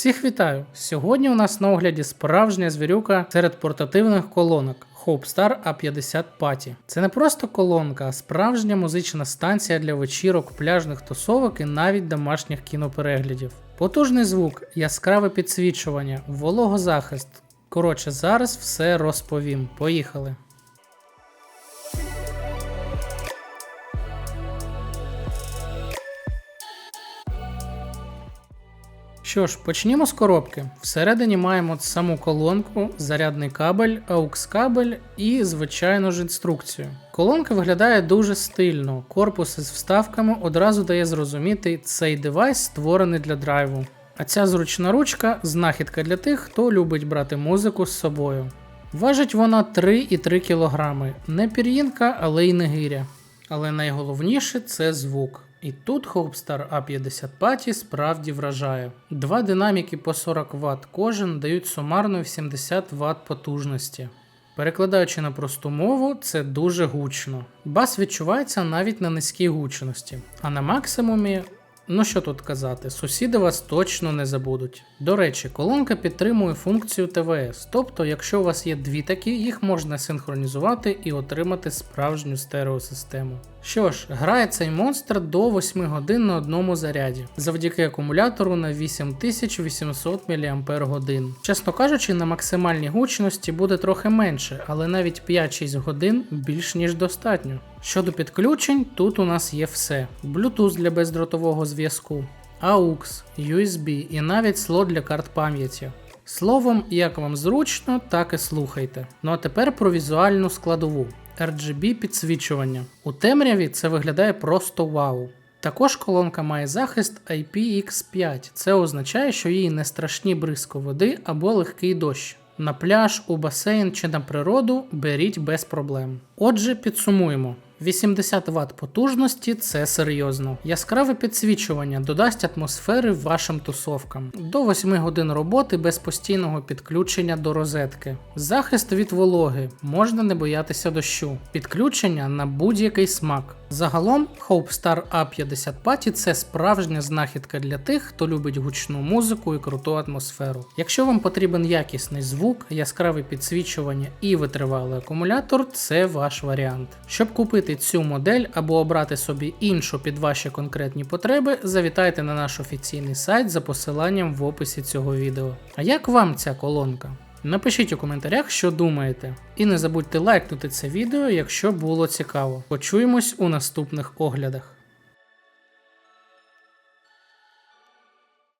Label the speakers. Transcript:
Speaker 1: Всіх вітаю! Сьогодні у нас на огляді справжня звірюка серед портативних колонок Hope A50 Party. Це не просто колонка, а справжня музична станція для вечірок, пляжних тусовок і навіть домашніх кінопереглядів. Потужний звук, яскраве підсвічування, вологозахист. Коротше, зараз все розповім. Поїхали. Що ж, почнімо з коробки. Всередині маємо саму колонку, зарядний кабель, AUX кабель і, звичайно ж, інструкцію. Колонка виглядає дуже стильно, корпус із вставками одразу дає зрозуміти, цей девайс створений для драйву. А ця зручна ручка знахідка для тих, хто любить брати музику з собою. Важить вона 3,3 кг. Не пір'їнка, але й не гиря. Але найголовніше це звук. І тут Hope A50 Pati справді вражає. Два динаміки по 40 Вт кожен дають сумарно 70 Вт потужності. Перекладаючи на просту мову, це дуже гучно. Бас відчувається навіть на низькій гучності, а на максимумі. Ну що тут казати, сусіди вас точно не забудуть. До речі, колонка підтримує функцію ТВС, тобто, якщо у вас є дві такі, їх можна синхронізувати і отримати справжню стереосистему. Що ж, грає цей монстр до 8 годин на одному заряді, завдяки акумулятору на 8800 мАч. Чесно кажучи, на максимальній гучності буде трохи менше, але навіть 5-6 годин більш ніж достатньо. Щодо підключень, тут у нас є все: Bluetooth для бездротового зв'язку, AUX, USB і навіть слот для карт пам'яті. Словом, як вам зручно, так і слухайте. Ну а тепер про візуальну складову. RGB підсвічування. У темряві це виглядає просто вау. Також колонка має захист IPX5. Це означає, що їй не страшні бризко води або легкий дощ. На пляж, у басейн чи на природу беріть без проблем. Отже, підсумуємо. 80 Вт потужності це серйозно. Яскраве підсвічування додасть атмосфери вашим тусовкам. До 8 годин роботи без постійного підключення до розетки. Захист від вологи, можна не боятися дощу. Підключення на будь-який смак. Загалом, Hope A50 Pati це справжня знахідка для тих, хто любить гучну музику і круту атмосферу. Якщо вам потрібен якісний звук, яскраве підсвічування і витривалий акумулятор, це ваш варіант. Щоб купити цю модель або обрати собі іншу під ваші конкретні потреби, завітайте на наш офіційний сайт за посиланням в описі цього відео. А як вам ця колонка? Напишіть у коментарях, що думаєте. І не забудьте лайкнути це відео, якщо було цікаво. Почуємось у наступних оглядах.